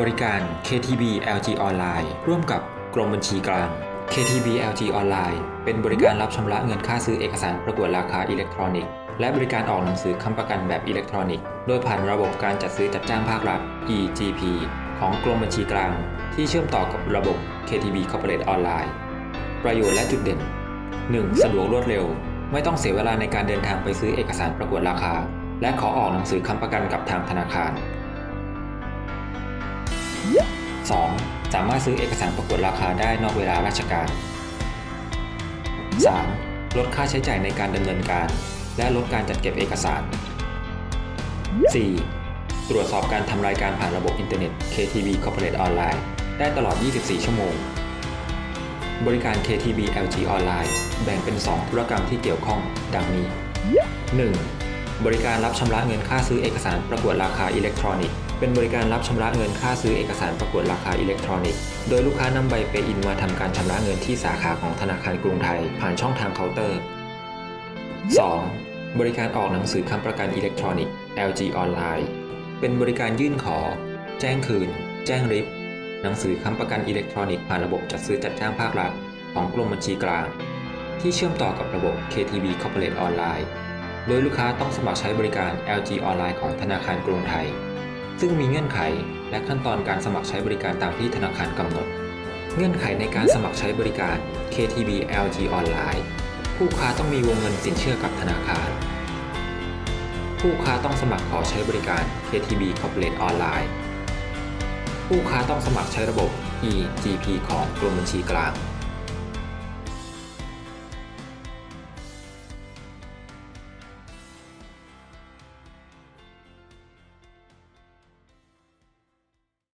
บริการ KTB LG ออนไลน์ร่วมกับกรมบัญชีกลาง KTB LG ออนไลน์เป็นบริการรับชำระเงินค่าซื้อเอกสารประกวดราคาอิเล็กทรอนิกส์และบริการออกหนังสือค้ำประกันแบบอิเล็กทรอนิกส์โดยผ่านระบบการจัดซื้อจัดจ้างภาครัฐ EGP ของกรมบัญชีกลาง ที่เชื่อมต่อกับระบบ KTB Corporate ออนไลน์ประโยชน์และจุดเด่น 1. สะดวกรวดเร็ว ไม่ต้องเสียเวลาในการเดินทางไปซื้อเอกสารประกวดราคา และขอออกหนังสือค้ำประกันกับทางธนาคาร 2. สามารถซื้อเอกสารประกวดราคาได้นอกเวลาราชการ 3. ลดค่าใช้จ่ายในการดำเนินการ และลดการจัดเก็บเอกสาร 4. ตรวจสอบการทำรายการผ่านระบบอินเทอร์เน็ต KTB Corporate ออนไลน์ได้ตลอด 24 ชั่วโมง บริการ KTB LG ออนไลน์แบ่งเป็น 2 ธุรกรรมที่เกี่ยวข้อง ดังนี้ 1. บริการรับชำระเงินค่าซื้อเอกสารประกวดราคาอิเล็กทรอนิกส์ เป็นบริการรับชำระเงินค่าซื้อเอกสารประกวดราคาอิเล็กทรอนิกส์ โดยลูกค้านำใบเปอินมาทำการชำระเงินที่สาขาของธนาคารกรุงไทย ผ่านช่องทางเคาน์เตอร์ 2. บริการออกหนังสือค้ำประกันอิเล็กทรอนิกส์ LG ออนไลน์เป็นบริการยื่นขอ แจ้งคืน แจ้งริบ หนังสือค้ำประกันอิเล็กทรอนิกส์ผ่านระบบจัดซื้อจัดจ้างภาครัฐของกรมบัญชีกลาง ที่เชื่อมต่อกับระบบ KTB Corporate ออนไลน์โดยลูกค้าต้องสมัครใช้บริการ LG ออนไลน์ของธนาคารกรุงไทย ซึ่งมีเงื่อนไขและขั้นตอนการสมัครใช้บริการตามที่ธนาคารกำหนด เงื่อนไขในการสมัครใช้บริการ KTB LG ออนไลน์ผู้ค้าต้องมีวงเงินสินเชื่อกับธนาคาร ผู้ค้าต้องสมัครขอใช้บริการ KTB Corporate ออนไลน์ผู้ค้าต้องสมัครใช้ระบบ eGP ของกรมบัญชีกลาง